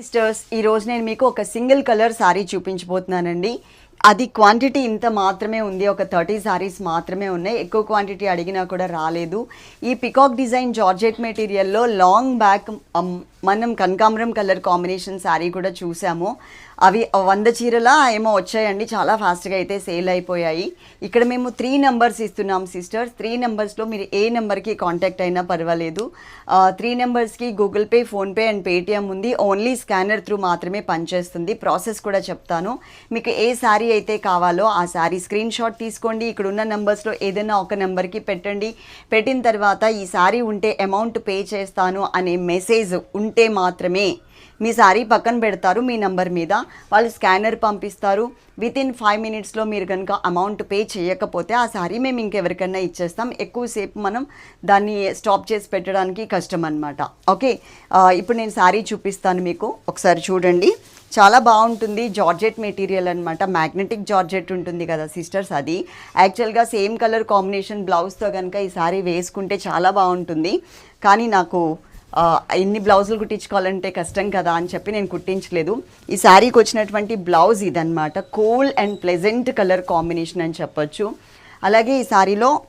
Sisters ఈరోజు నేను మీకు ఒక సింగిల్ కలర్ శారీ చూపించబోతున్నానండి. అది క్వాంటిటీ ఇంత మాత్రమే ఉంది ఒక థర్టీ సారీస్ మాత్రమే ఉన్నాయి. ఎక్కువ క్వాంటిటీ అడిగినా కూడా రాలేదు. ఈ పికాక్ డిజైన్ జార్జెట్ మెటీరియల్లో లాంగ్ బ్యాక్ మనం కనకాంబరం కలర్ కాంబినేషన్ శారీ కూడా చూసాము. అవి వంద చీరల ఏమో వచ్చాయండి. చాలా ఫాస్ట్గా అయితే సేల్ అయిపోయాయి. ఇక్కడ మేము త్రీ నెంబర్స్ ఇస్తున్నాం సిస్టర్స్. త్రీ నెంబర్స్లో మీరు ఏ నెంబర్కి కాంటాక్ట్ అయినా పర్వాలేదు. త్రీ నెంబర్స్కి Google Pay PhonePe and Paytm ఉంది. ఓన్లీ స్కానర్ త్రూ మాత్రమే పనిచేస్తుంది. ప్రాసెస్ కూడా చెప్తాను. మీకు ఏ శారీ అయితే కావాలో ఆ శారీ స్క్రీన్ షాట్ తీసుకోండి. ఇక్కడ ఉన్న నెంబర్స్లో ఏదైనా ఒక నెంబర్కి పెట్టండి. పెట్టిన తర్వాత ఈ శారీ ఉంటే అమౌంట్ పే చేస్తాను అనే మెసేజ్ ఉంటే మాత్రమే మీ శారీ పక్కన పెడతారు మీ నంబర్ మీద. వాళ్ళు స్కానర్ పంపిస్తారు. విత్ ఇన్ ఫైవ్ మినిట్స్లో మీరు కనుక అమౌంట్ పే చేయకపోతే ఆ శారీ మేము ఇంకెవరికైనా ఇచ్చేస్తాం. ఎక్కువసేపు మనం దాన్ని స్టాప్ చేసి పెట్టడానికి కష్టం అనమాట ఓకే ఇప్పుడు నేను శారీ చూపిస్తాను మీకు. ఒకసారి చూడండి. చాలా బాగుంటుంది జార్జెట్ మెటీరియల్ అనమాట మ్యాగ్నెటిక్ జార్జెట్ ఉంటుంది కదా సిస్టర్స్ అది. యాక్చువల్గా సేమ్ కలర్ కాంబినేషన్ బ్లౌజ్తో కనుక ఈ శారీ వేసుకుంటే చాలా బాగుంటుంది. కానీ నాకు ఎన్ని బ్లౌజులు కుట్టించుకోవాలంటే కష్టం కదా అని చెప్పి నేను కుట్టించలేదు. ఈ శారీకి వచ్చినటువంటి బ్లౌజ్ ఇదన్నమాట. Cool and pleasant colour combination అని చెప్పొచ్చు. అలాగే ఈ శారీలో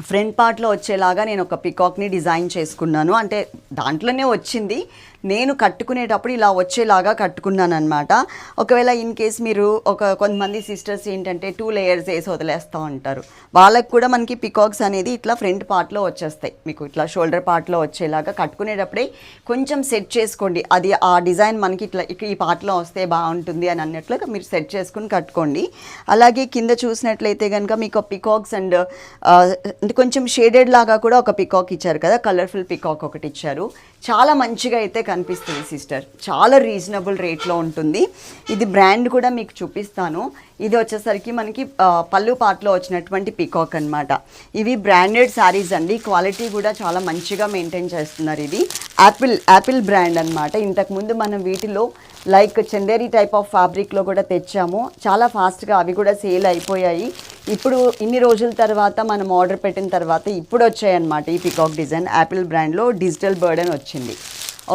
ఫ్రంట్ పార్ట్లో వచ్చేలాగా నేను ఒక పికాక్ని డిజైన్ చేసుకున్నాను. అంటే దాంట్లోనే వచ్చింది. నేను కట్టుకునేటప్పుడు ఇలా వచ్చేలాగా కట్టుకున్నాను అనమాట ఒకవేళ ఇన్ కేస్ మీరు ఒక కొంతమంది సిస్టర్స్ ఏంటంటే టూ లేయర్స్ వేసి వదిలేస్తూ ఉంటారు. వాళ్ళకు కూడా మనకి పికాక్స్ అనేది ఇట్లా ఫ్రంట్ పార్ట్లో వచ్చేస్తాయి. మీకు ఇట్లా షోల్డర్ పార్ట్లో వచ్చేలాగా కట్టుకునేటప్పుడే కొంచెం సెట్ చేసుకోండి. అది ఆ డిజైన్ మనకి ఇట్లా ఈ పార్ట్లో వస్తే బాగుంటుంది అని అన్నట్లుగా మీరు సెట్ చేసుకుని కట్టుకోండి. అలాగే కింద చూసినట్లయితే కనుక మీకు పికాక్స్ uh, అండ్ కొంచెం షేడెడ్ లాగా కూడా ఒక పికాక్ ఇచ్చారు కదా. కలర్ఫుల్ పికాక్ ఒకటి ఇచ్చారు. చాలా మంచిగా అయితే కనిపిస్తుంది సిస్టర్. చాలా రీజనబుల్ రేట్లో ఉంటుంది. ఇది బ్రాండ్ కూడా మీకు చూపిస్తాను. ఇది వచ్చేసరికి మనకి పళ్ళు పాటలో వచ్చినటువంటి పికాక్ అన్నమాట. ఇవి బ్రాండెడ్ శారీస్ అండి. క్వాలిటీ కూడా చాలా మంచిగా మెయింటైన్ చేస్తున్నారు ఇది. యాపిల్ యాపిల్ బ్రాండ్ అన్నమాట. ఇంతకుముందు మనం వీటిలో లైక్ చందేరి టైప్ ఆఫ్ ఫ్యాబ్రిక్లో కూడా తెచ్చాము. చాలా ఫాస్ట్గా అవి కూడా సేల్ అయిపోయాయి. ఇప్పుడు ఇన్ని రోజుల తర్వాత మనం ఆర్డర్ పెట్టిన తర్వాత ఇప్పుడు వచ్చాయన్నమాట ఈ పికాక్ డిజైన్ యాపిల్ బ్రాండ్లో డిజిటల్ బర్డెన్ వచ్చింది.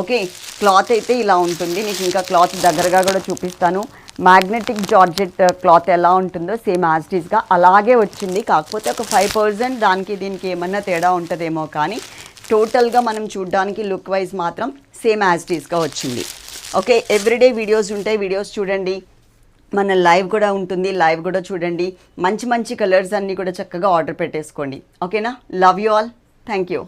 ఓకే క్లాత్ అయితే ఇలా ఉంటుంది. నీకు ఇంకా క్లాత్ దగ్గరగా కూడా చూపిస్తాను. మ్యాగ్నెటిక్ జార్జెట్ క్లాత్ ఎలా ఉంటుందో సేమ్ యాజ్టీస్గా అలాగే వచ్చింది. కాకపోతే ఒక ఫైవ్ పర్సెంట్ దానికి దీనికి ఏమన్నా తేడా ఉంటుందేమో కానీ టోటల్గా మనం చూడడానికి లుక్ వైజ్ మాత్రం సేమ్ యాజ్ యాజ్టీస్గా వచ్చింది. ఓకే ఎవ్రీడే వీడియోస్ ఉంటాయి వీడియోస్ చూడండి. మన లైవ్ కూడా ఉంటుంది లైవ్ కూడా చూడండి. మంచి మంచి కలర్స్ అన్నీ కూడా చక్కగా ఆర్డర్ పెట్టేసుకోండి. ఓకేనా? Love you all thank you